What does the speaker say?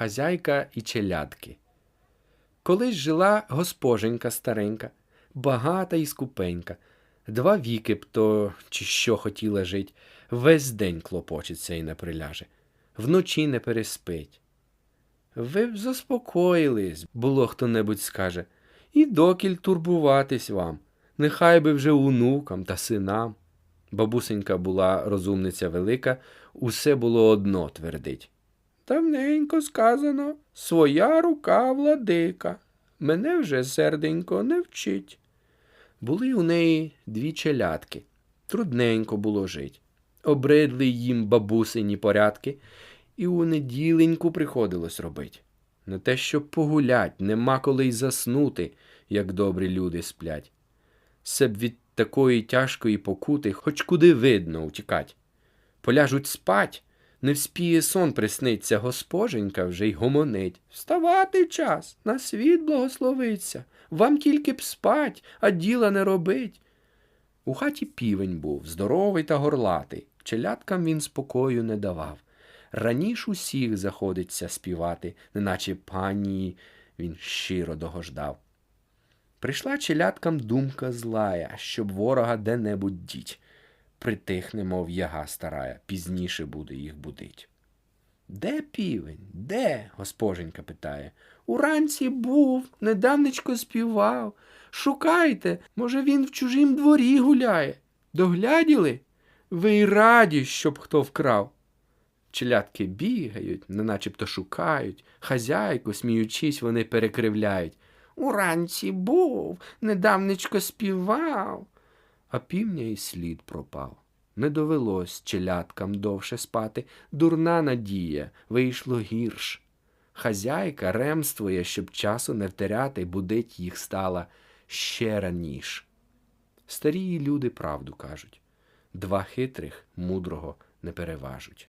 Хазяйка і челядки. Колись жила госпоженька старенька, багата і скупенька. Два віки б то, чи що хотіла жить, весь день клопочеться і не приляже, вночі не переспить. Ви б заспокоїлись, було хто-небудь скаже, і докіль турбуватись вам, нехай би вже онукам та синам. Бабусенька була розумниця велика, усе було одно твердить. Давненько сказано, своя рука владика. Мене вже серденько не вчить. Були у неї дві челядки. Трудненько було жить. Обридли їм бабусині порядки, і у неділеньку приходилось робить. Не те, щоб погулять, нема коли й заснути, як добрі люди сплять. Се б від такої тяжкої покути хоч куди видно утікать. Поляжуть спать, не вспіє сон присниться, госпоженька вже й гомонить. Вставати час, на світ благословиться, вам тільки б спать, а діла не робить. У хаті півень був, здоровий та горлатий, челядкам він спокою не давав. Раніш усіх заходиться співати, неначе пані він щиро догождав. Прийшла челядкам думка злая, щоб ворога де-небудь діть. Притихне, мов яга старая, пізніше буде їх будить. Де півень? Де? госпоженька питає. Уранці був, недавнечко співав. Шукайте, може, він в чужім дворі гуляє. Догляділи? Ви й раді, щоб хто вкрав. Челядки бігають, неначебто шукають, хазяйку, сміючись, вони перекривляють. Уранці був, недавнечко співав. А півня й слід пропав. Не довелось челядкам довше спати, дурна надія, вийшло гірш. Хазяйка ремствує, щоб часу не втеряти, будить їх стала ще раніш. Старі люди правду кажуть два хитрих мудрого не переважуть.